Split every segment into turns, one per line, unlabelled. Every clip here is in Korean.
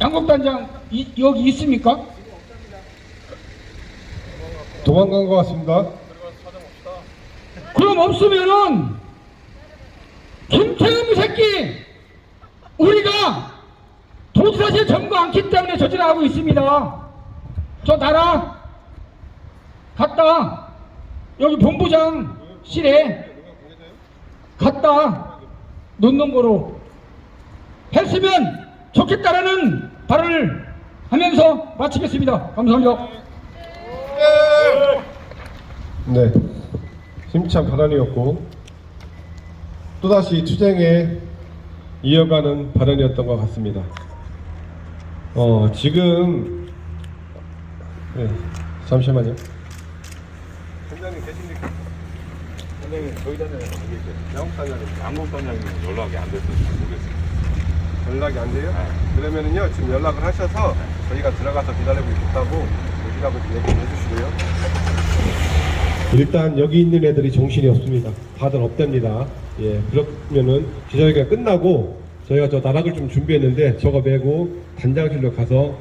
양곡단장 이- 여기 있습니까?
도망간 것 같습니다.
그럼 없으면은 김태흠 새끼 우리가 도지사실 점거 않기 때문에 저질 하고 있습니다. 저 나라 갔다 여기 본부장실에 갔다 놓는 거로 했으면 좋겠다라는 발언을 하면서 마치겠습니다. 감사합니다.
네, 힘찬 발언이었고 또다시 투쟁에 이어가는 발언이었던 것 같습니다. 어, 지금 네, 잠시만요.
선장님 계십니까? 선장님 저희 어디 계세요? 양국 단장님 양국 단장님 연락이 안 돼서 모르겠어요
연락이 안 돼요? 그러면은요 지금 연락을 하셔서 저희가 들어가서 기다리고 있다고 오시라고 좀 얘기해 주시고요. 일단 여기 있는 애들이 정신이 없습니다. 다들 없답니다. 예, 그러면은 기자회견 끝나고 저희가 저 나락을 좀 준비했는데 저거 메고 단장실로 가서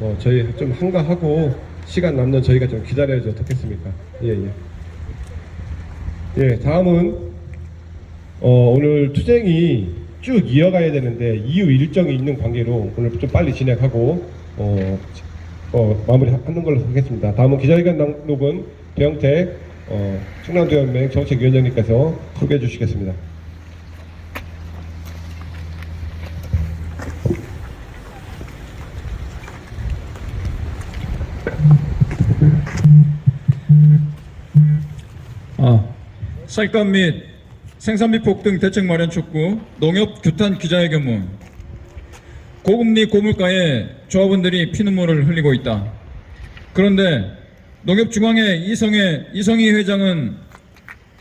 어, 저희 좀 한가하고 시간 남는 저희가 좀 기다려야지 어떻겠습니까? 예, 예. 예, 다음은 어, 오늘 투쟁이 쭉 이어가야 되는데 이후 일정이 있는 관계로 오늘 좀 빨리 진행하고 어, 어, 마무리하는 걸로 하겠습니다. 다음은 기자회견 낭독은 배영택 어, 충남도연맹 정책위원장님께서 소개해 주시겠습니다.
아, 쌀값 및 생산 비 폭등 대책 마련 촉구, 농협 규탄 기자회견문. 고금리 고물가에 조합원들이 피눈물을 흘리고 있다. 그런데 농협중앙회 이성의 이성희 회장은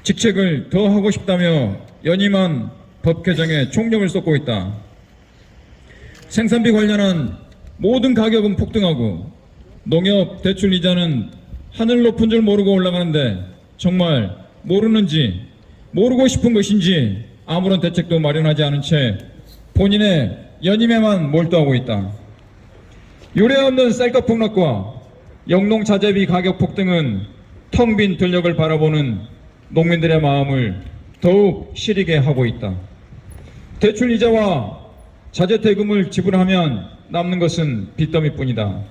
직책을 더 하고 싶다며 연임한 법 개정에 총력을 쏟고 있다. 생산비 관련한 모든 가격은 폭등하고 농협 대출 이자는 하늘 높은 줄 모르고 올라가는데 정말 모르는지 모르고 싶은 것인지 아무런 대책도 마련하지 않은 채 본인의 연임에만 몰두하고 있다. 유례 없는 쌀값 폭락과 영농 자재비 가격 폭등은 텅빈 들녘을 바라보는 농민들의 마음을 더욱 시리게 하고 있다. 대출 이자와 자재 대금을 지불하면 남는 것은 빚더미뿐이다.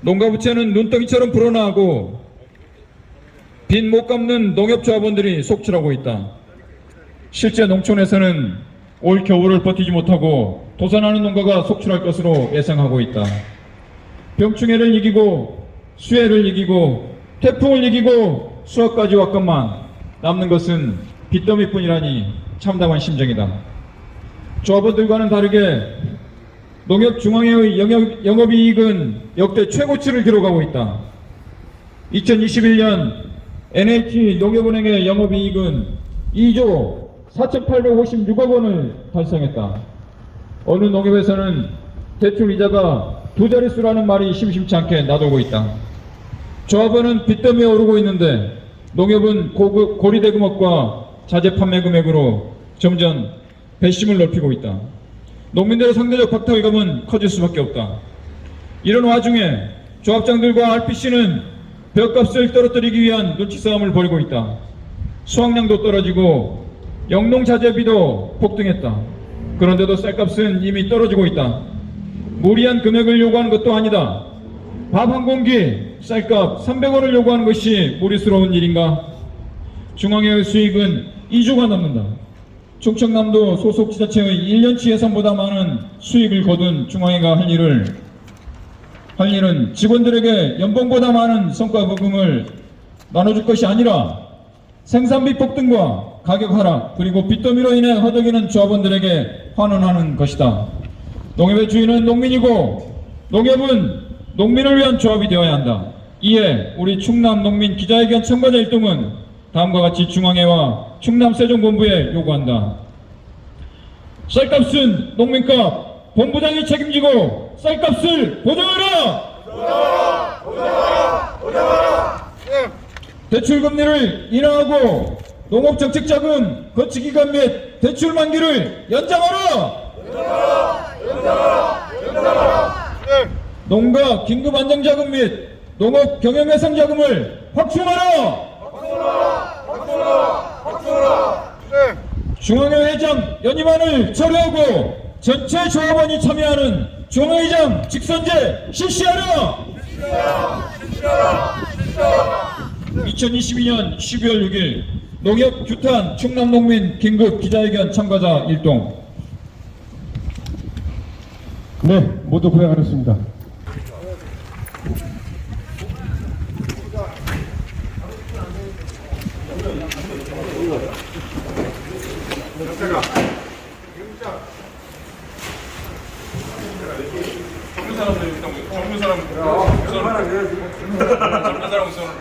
농가 부채는 눈덩이처럼 불어나고 빚 못 갚는 농협조합원들이 속출하고 있다. 실제 농촌에서는 올 겨울을 버티지 못하고 도산하는 농가가 속출할 것으로 예상하고 있다. 병충해를 이기고 수해를 이기고 태풍을 이기고 수확까지 왔건만 남는 것은 빚더미뿐이라니 참담한 심정이다. 조합원들과는 다르게 농협중앙회의 영업, 영업이익은 역대 최고치를 기록하고 있다. 2021년 NH 농협은행의 영업이익은 2조 4,856억 원을 달성했다. 어느 농협에서는 대출 이자가 두 자릿수라는 말이 심심치 않게 나돌고 있다. 조합원은 빚더미에 오르고 있는데 농협은 고급, 고리대금업과 자재 판매 금액으로 점점 배심을 넓히고 있다. 농민들의 상대적 박탈감은 커질 수밖에 없다. 이런 와중에 조합장들과 RPC는 벽값을 떨어뜨리기 위한 눈치 싸움을 벌이고 있다. 수확량도 떨어지고 영농자재비도 폭등했다. 그런데도 쌀값은 이미 떨어지고 있다. 무리한 금액을 요구하는 것도 아니다. 밥 한 공기 쌀값 300원을 요구하는 것이 무리스러운 일인가? 중앙회의 수익은 2조가 넘는다. 충청남도 소속 지자체의 1년치 예산보다 많은 수익을 거둔 중앙회가 할 일을 할 일은 직원들에게 연봉보다 많은 성과 부금을 나눠줄 것이 아니라 생산비 폭등과 가격 하락 그리고 빚더미로 인해 허덕이는 조합원들에게 환원하는 것이다. 농협의 주인은 농민이고 농협은 농민을 위한 조합이 되어야 한다. 이에 우리 충남 농민 기자회견 참가자 일동은 다음과 같이 중앙회와 충남 세종본부에 요구한다. 쌀값은 농민값 본부장이 책임지고 쌀값을 보장하라! 대출 금리를 인하하고 농업 정책 자금 거치 기간 및 대출 만기를 연장하라! 농가 긴급 안정자금 및 농업 경영 해상 자금을 확충하라. 중앙회장 연임안을 처리하고 전체 조합원이 참여하는 중앙회장 직선제 실시하라. 2022년 12월 6일 농협 규탄 충남농민 긴급 기자회견 참가자 일동
네, 모두 고생하셨습니다.
젊은 사람들 젊은 사람 젊은 사람 젊은 사람